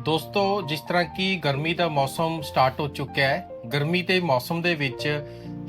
ਦੋਸਤੋ, ਜਿਸ ਤਰ੍ਹਾਂ ਕਿ ਗਰਮੀ ਦਾ ਮੌਸਮ ਸਟਾਰਟ ਹੋ ਚੁੱਕਿਆ ਹੈ, ਗਰਮੀ ਦੇ ਮੌਸਮ ਦੇ ਵਿੱਚ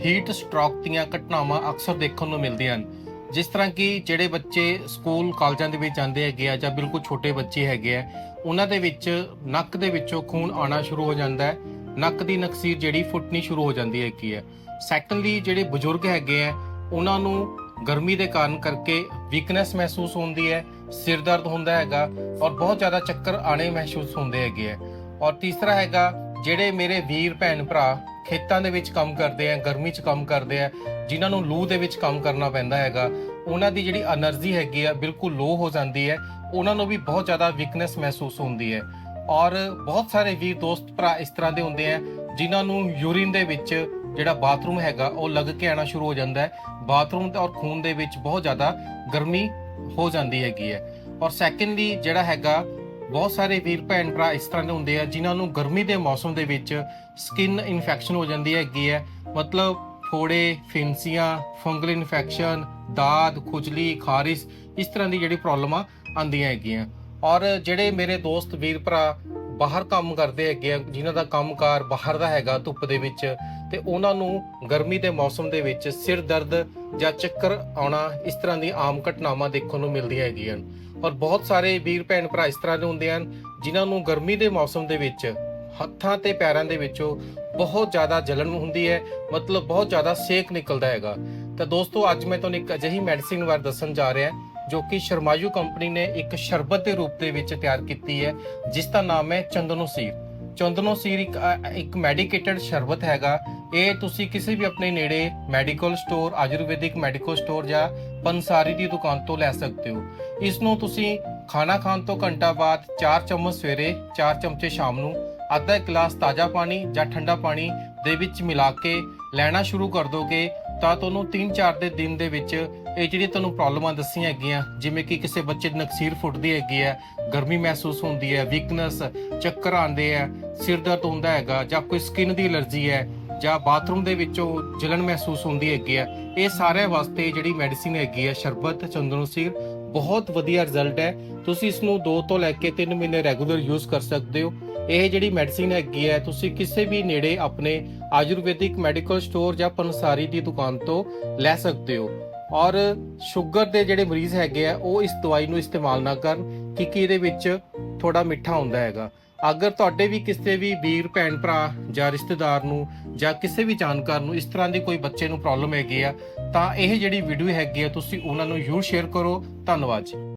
ਹੀਟ ਸਟ੍ਰੋਕ ਦੀਆਂ ਘਟਨਾਵਾਂ ਅਕਸਰ ਦੇਖਣ ਨੂੰ ਮਿਲਦੀਆਂ ਹਨ। ਜਿਸ ਤਰ੍ਹਾਂ ਕਿ ਜਿਹੜੇ ਬੱਚੇ ਸਕੂਲ, ਕਾਲਜਾਂ ਦੇ ਵਿੱਚ ਜਾਂਦੇ ਹੈਗੇ ਆ ਜਾਂ ਬਿਲਕੁਲ ਛੋਟੇ ਬੱਚੇ ਹੈਗੇ ਆ, ਉਹਨਾਂ ਦੇ ਵਿੱਚ ਨੱਕ ਦੇ ਵਿੱਚੋਂ ਖੂਨ ਆਉਣਾ ਸ਼ੁਰੂ ਹੋ ਜਾਂਦਾ ਹੈ। ਨੱਕ ਦੀ ਨਕਸੀਰ ਜਿਹੜੀ ਫੁੱਟਣੀ ਸ਼ੁਰੂ ਹੋ ਜਾਂਦੀ ਹੈਗੀ ਹੈ। ਸੈਕੰਡਲੀ ਜਿਹੜੇ ਬਜ਼ੁਰਗ ਹੈਗੇ ਆ, ਉਹਨਾਂ ਨੂੰ ਗਰਮੀ ਦੇ ਕਾਰਨ ਕਰਕੇ ਵੀਕਨੈਸ ਮਹਿਸੂਸ ਹੁੰਦੀ ਹੈ। ਸਿਰ ਦਰਦ ਹੁੰਦਾ ਹੈਗਾ ਔਰ ਬਹੁਤ ਜ਼ਿਆਦਾ ਚੱਕਰ ਆਣੇ ਮਹਿਸੂਸ ਹੁੰਦੇ ਹੈਗੇ ਹੈ ਔਰ ਤੀਸਰਾ ਹੈਗਾ, ਜਿਹੜੇ ਮੇਰੇ ਵੀਰ, ਭੈਣ, ਭਰਾ ਖੇਤਾਂ ਦੇ ਵਿੱਚ ਕੰਮ ਕਰਦੇ ਆ, ਗਰਮੀ 'ਚ ਕੰਮ ਕਰਦੇ ਆ, ਜਿਨ੍ਹਾਂ ਨੂੰ ਲੂ ਦੇ ਵਿੱਚ ਕੰਮ ਕਰਨਾ ਪੈਂਦਾ ਹੈਗਾ, ਉਹਨਾਂ ਦੀ ਜਿਹੜੀ એનર્ਜੀ ਹੈਗੀ ਆ ਬਿਲਕੁਲ ਲੋ ਹੋ ਜਾਂਦੀ ਹੈ, ਉਹਨਾਂ ਨੂੰ ਵੀ ਬਹੁਤ ਜ਼ਿਆਦਾ ਵੀਕਨੈਸ ਮਹਿਸੂਸ ਹੁੰਦੀ ਹੈ। ਔਰ ਬਹੁਤ ਸਾਰੇ ਵੀਰ, ਦੋਸਤ, ਭਰਾ ਇਸ ਤਰ੍ਹਾਂ ਦੇ ਹੁੰਦੇ ਆ, ਜਿਨ੍ਹਾਂ ਨੂੰ ਯੂਰਿਨ ਦੇ ਵਿੱਚ ਜਿਹੜਾ ਬਾਥਰੂਮ ਹੈਗਾ, ਉਹ ਲੱਗ ਕੇ ਆਣਾ ਸ਼ੁਰੂ ਹੋ ਜਾਂਦਾ ਹੈ। ਬਾਥਰੂਮ ਤੇ ਔਰ ਖੂਨ ਦੇ ਵਿੱਚ ਬਹੁਤ ਜ਼ਿਆਦਾ ਗਰਮੀ ਹੋ ਜਾਂਦੀ ਹੈਗੀ ਹੈ। ਔਰ ਸੈਕੰਡਲੀ ਜਿਹੜਾ ਹੈਗਾ, ਬਹੁਤ ਸਾਰੇ ਵੀਰ ਭੈਣ ਭਰਾ ਇਸ ਤਰ੍ਹਾਂ ਦੇ ਹੁੰਦੇ ਆ, ਜਿਨ੍ਹਾਂ ਨੂੰ ਗਰਮੀ ਦੇ ਮੌਸਮ ਦੇ ਵਿੱਚ ਸਕਿਨ ਇਨਫੈਕਸ਼ਨ ਹੋ ਜਾਂਦੀ ਹੈਗੀ ਹੈ। ਮਤਲਬ ਫੋੜੇ, ਫਿੰਸੀਆਂ ਫੰਗਲ ਇਨਫੈਕਸ਼ਨ ਦਾਦ, ਖੁਜਲੀ, ਖਾਰਿਸ਼, ਇਸ ਤਰ੍ਹਾਂ ਦੀ ਜਿਹੜੀ ਪ੍ਰੋਬਲਮਾਂ ਆਉਂਦੀਆਂ ਹੈਗੀਆਂ। ਔਰ ਜਿਹੜੇ ਮੇਰੇ ਦੋਸਤ ਵੀਰ ਭਰਾ ਬਾਹਰ ਕੰਮ ਕਰਦੇ ਹੈਗੇ ਆ, ਜਿਨ੍ਹਾਂ ਦਾ ਕੰਮਕਾਰ ਬਾਹਰ ਦਾ ਹੈਗਾ, ਧੁੱਪ ਦੇ ਵਿੱਚ, ਤੇ ਉਹਨਾਂ ਨੂੰ ਗਰਮੀ ਦੇ ਮੌਸਮ ਦੇ ਵਿੱਚ ਸਿਰ ਦਰਦ ਜਾਂ ਚੱਕਰ ਆਉਣਾ, ਇਸ ਤਰ੍ਹਾਂ ਦੀ ਆਮ ਘਟਨਾਵਾਂ ਦੇਖਣ ਨੂੰ ਮਿਲਦੀਆਂ ਹੈਗੀਆਂ ਔਰ ਬਹੁਤ ਸਾਰੇ ਵੀਰ ਭੈਣ ਭਰਾ ਇਸ ਤਰ੍ਹਾਂ ਦੇ ਹੁੰਦੇ ਹਨ, ਜਿਨ੍ਹਾਂ ਨੂੰ ਗਰਮੀ ਦੇ ਮੌਸਮ ਦੇ ਵਿੱਚ ਹੱਥਾਂ ਤੇ ਪੈਰਾਂ ਦੇ ਵਿੱਚੋਂ ਬਹੁਤ ਜ਼ਿਆਦਾ ਜਲਨ ਹੁੰਦੀ ਹੈ, ਮਤਲਬ ਬਹੁਤ ਜ਼ਿਆਦਾ ਸੇਕ ਨਿਕਲਦਾ ਹੈਗਾ। ਤਾਂ ਦੋਸਤੋ, ਅੱਜ ਮੈਂ ਤੁਹਾਨੂੰ ਇੱਕ ਅਜਿਹੀ ਮੈਡੀਸਿਨ ਬਾਰੇ ਦੱਸਣ ਜਾ ਰਿਹਾ। ਜੋ ਕਿ ਸ਼ਰਮਾਯੂ ਕੰਪਨੀ ਨੇ ਇੱਕ ਸ਼ਰਬਤ ਦੇ ਰੂਪ ਦੇ ਵਿੱਚ ਤਿਆਰ ਕੀਤੀ ਹੈ ਜਿਸ ਦਾ ਨਾਮ ਹੈ ਚੰਦਨੋ ਸੀਰ ਇੱਕ ਅ, ਇੱਕ ਮੈਡੀਕੇਟਡ ਸ਼ਰਬਤ ਹੈਗਾ। ਇਹ ਤੁਸੀਂ ਕਿਸੇ ਵੀ ਆਪਣੇ ਨੇੜੇ medical store Ayurvedic medical store ਜਾਂ ਪੰਸਾਰੀ ਦੀ ਦੁਕਾਨ ਤੋਂ ਲੈ ਸਕਦੇ ਹੋ। ਇਸ ਨੂੰ ਤੁਸੀਂ ਖਾਣਾ ਖਾਣ ਤੋਂ ਘੰਟਾ ਬਾਅਦ 4 ਚਮਚ ਸਵੇਰੇ 4 ਚਮਚੇ ਸ਼ਾਮ ਨੂੰ ਅੱਧਾ ਗਲਾਸ ਤਾਜ਼ਾ ਪਾਣੀ ਜਾਂ ਠੰਡਾ ਪਾਣੀ ਦੇ ਵਿੱਚ ਮਿਲਾ ਕੇ ਲੈਣਾ ਸ਼ੁਰੂ ਕਰ ਦੋਗੇ। ਤਾਂ ਤੁਹਾਨੂੰ 3-4 ਦੇ ਦਿਨ ਦੇ ਵਿੱਚ ਇਹ ਜਿਹੜੀ ਤੁਹਾਨੂੰ ਪ੍ਰੋਬਲਮਾਂ ਦੱਸੀਆਂ ਹੈਗੀਆਂ, ਜਿਵੇਂ ਕਿ ਕਿਸੇ ਬੱਚੇ ਦੀ ਨਕਸੀਰ ਫੁੱਟਦੀ ਹੈਗੀ ਹੈ, ਗਰਮੀ ਮਹਿਸੂਸ ਹੁੰਦੀ ਹੈ ਵੀਕਨੈਸ ਚੱਕਰ ਆਉਂਦੇ ਆ ਸਿਰ ਦਰਦ ਹੁੰਦਾ ਹੈਗਾ ਜਾਂ ਕੋਈ ਸਕਿਨ ਦੀ ਐਲਰਜੀ ਹੈ ਜਾਂ ਬਾਥਰੂਮ ਦੇ ਵਿੱਚੋਂ ਜਲਨ ਮਹਿਸੂਸ ਹੁੰਦੀ ਹੈਗੀ ਹੈ, ਇਹ ਸਾਰੇ ਵਾਸਤੇ ਜਿਹੜੀ ਮੈਡੀਸਿਨ ਹੈਗੀ ਹੈ, ਸ਼ਰਬਤ ਚੰਦਨੋਸੀਰ ਬਹੁਤ ਵਧੀਆ ਰਿਜ਼ਲਟ ਹੈ। ਤੁਸੀਂ ਇਸ ਨੂੰ 2 ਤੋਂ ਲੈ ਕੇ 3 ਮਹੀਨੇ ਰੈਗੂਲਰ ਯੂਜ਼ ਕਰ ਸਕਦੇ ਹੋ। ਇਹ ਜਿਹੜੀ ਮੈਡੀਸਿਨ ਹੈਗੀ ਹੈ, ਤੁਸੀਂ ਕਿਸੇ ਵੀ ਨੇੜੇ ਆਪਣੇ ਆਯੁਰਵੈਦਿਕ ਮੈਡੀਕਲ ਸਟੋਰ ਜਾਂ ਪੰਸਾਰੀ ਦੀ ਦੁਕਾਨ ਤੋਂ ਲੈ ਸਕਦੇ ਹੋ। ਔਰ ਸ਼ੂਗਰ ਦੇ ਜਿਹੜੇ ਮਰੀਜ਼ ਹੈਗੇ ਆ, ਉਹ ਇਸ ਦਵਾਈ ਨੂੰ ਇਸਤੇਮਾਲ ਨਾ ਕਰਨ, ਕਿਉਂਕਿ ਇਹਦੇ ਵਿੱਚ ਥੋੜਾ ਮਿੱਠਾ ਹੁੰਦਾ ਹੈਗਾ। ਅਗਰ ਤੁਹਾਡੇ ਵੀ ਕਿਸੇ ਵੀ ਵੀਰ, ਭੈਣ, ਭਰਾ ਜਾਂ ਰਿਸ਼ਤੇਦਾਰ ਨੂੰ ਜਾਂ ਕਿਸੇ ਵੀ ਜਾਣਕਾਰ ਨੂੰ ਇਸ ਤਰ੍ਹਾਂ ਦੀ ਕੋਈ ਬੱਚੇ ਨੂੰ ਪ੍ਰੋਬਲਮ ਹੈਗੀ ਆ, ਤਾਂ ਇਹ ਜਿਹੜੀ ਵੀਡੀਓ ਹੈਗੀ ਆ, ਤੁਸੀਂ ਉਹਨਾਂ ਨੂੰ ਜ਼ਰੂਰ ਸ਼ੇਅਰ ਕਰੋ। ਧੰਨਵਾਦ ਜੀ।